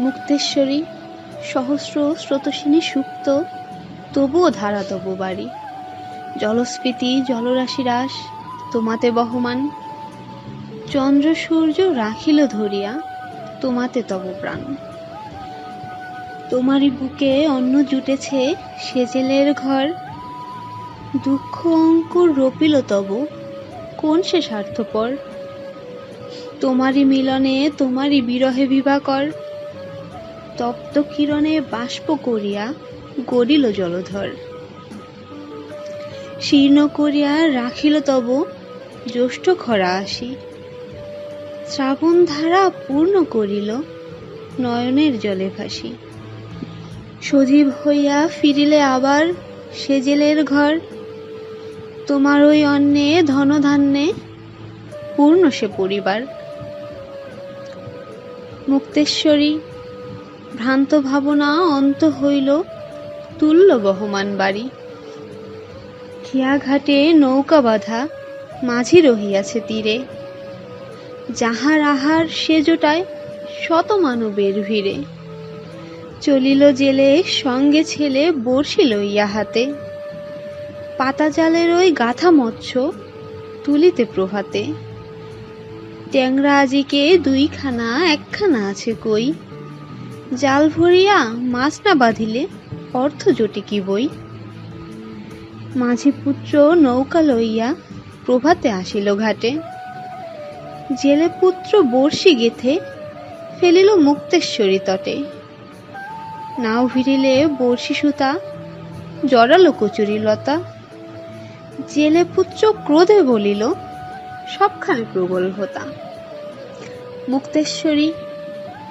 মুক্তেশ্বরী, সহস্র স্রোতসিনী সুপ্ত, তবুও ধারা তবু বাড়ি। জলস্ফীতি, জলরাশি হ্রাস তোমাতে বহমান। চন্দ্র সূর্য রাখিল ধরিয়া, তোমাতে তব প্রাণ। তোমারই বুকে অন্ন জুটেছে সেজেলের ঘর। দুঃখ অঙ্কুর রপিল তব, কোন সে স্বার্থপর? তোমারই মিলনে তোমারই বিরহে বিভাকর তপ্ত কিরণে বাষ্প করিয়া গড়িল জলধর। শীর্ণ করিয়া রাখিল তব জ্যৈষ্ঠ খরা আসি। শ্রাবণ ধারা পূর্ণ করিল নয়নের জলে ভাসি। সজীব হইয়া ফিরিলে আবার সেজেলের ঘর। তোমার ওই অন্নে ধনধান্যে পূর্ণ সে পরিবার। মুক্তেশ্বরী ভ্রান্ত ভাবনা অন্ত হইল তুল্য বহমান বাড়ি। খেয়াঘাটে নৌকা বাঁধা মাঝি রহিয়াছে তীরে। যাহার আহার সে জোটায় শত মানবের ভিড়ে। চলিল জেলে সঙ্গে ছেলে বড়শি লইয়া হাতে পাতা জালের ওই গাথা মৎস্য তুলিতে প্রভাতে। ট্যাংরা আজিকে দুইখানা একখানা আছে কই? জাল ভরিয়া মাছ না বাঁধিলে অর্থ জোটে কি বই? মাঝি পুত্র নৌকা লইয়া প্রভাতে আসিল ঘাটে। জেলে পুত্র বর্ষি গেথে ফেলিল মুক্তেশ্বরী তটে। নাও ভিড়িলে বর্ষি সুতা, জড়ালো কচুরি লতা। জেলে পুত্র ক্রোধে বলিল, সবখানে প্রবল হতা। মুক্তেশ্বরী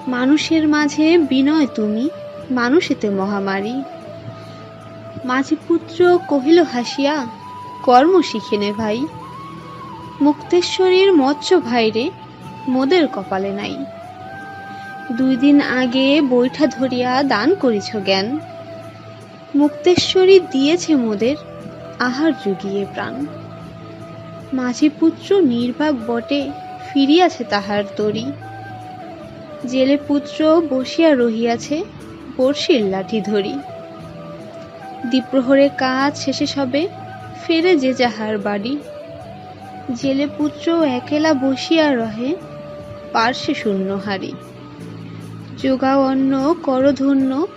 মানুষের মাঝে বিনয় তুমি, মানুষেতে মহামারী। মাঝি পুত্র কহিল, হাসিয়া, কর্ম শিখে নে ভাই। মুক্তেশ্বরীর মৎস্য ভাইরে মোদের কপালে নাই। দুই দিন আগে বৈঠা ধরিয়া দান করিছ জ্ঞান। মুক্তেশ্বরী দিয়েছে মোদের, আহার জুগিয়ে প্রাণ। মাঝি পুত্র নির্বাক বটে, ফিরিয়াছে তাহার তরি। জেলে পুত্র বসিয়া রহিয়াছে বর্ষির লাঠি ধরি। দ্বিপ্রহরে কাজ শেষে সবে ফেরে যে যাহার বাড়ি। জেলে পুত্র একেলা বসিয়া রহে, পার্শ্বে শূন্য হারি। যোগাও অন্ন করধন্য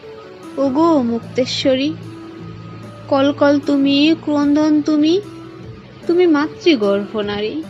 ওগো মুক্তেশ্বরী। কলকল তুমি, ক্রন্দন তুমি তুমি মাতৃগর্ভ নারী।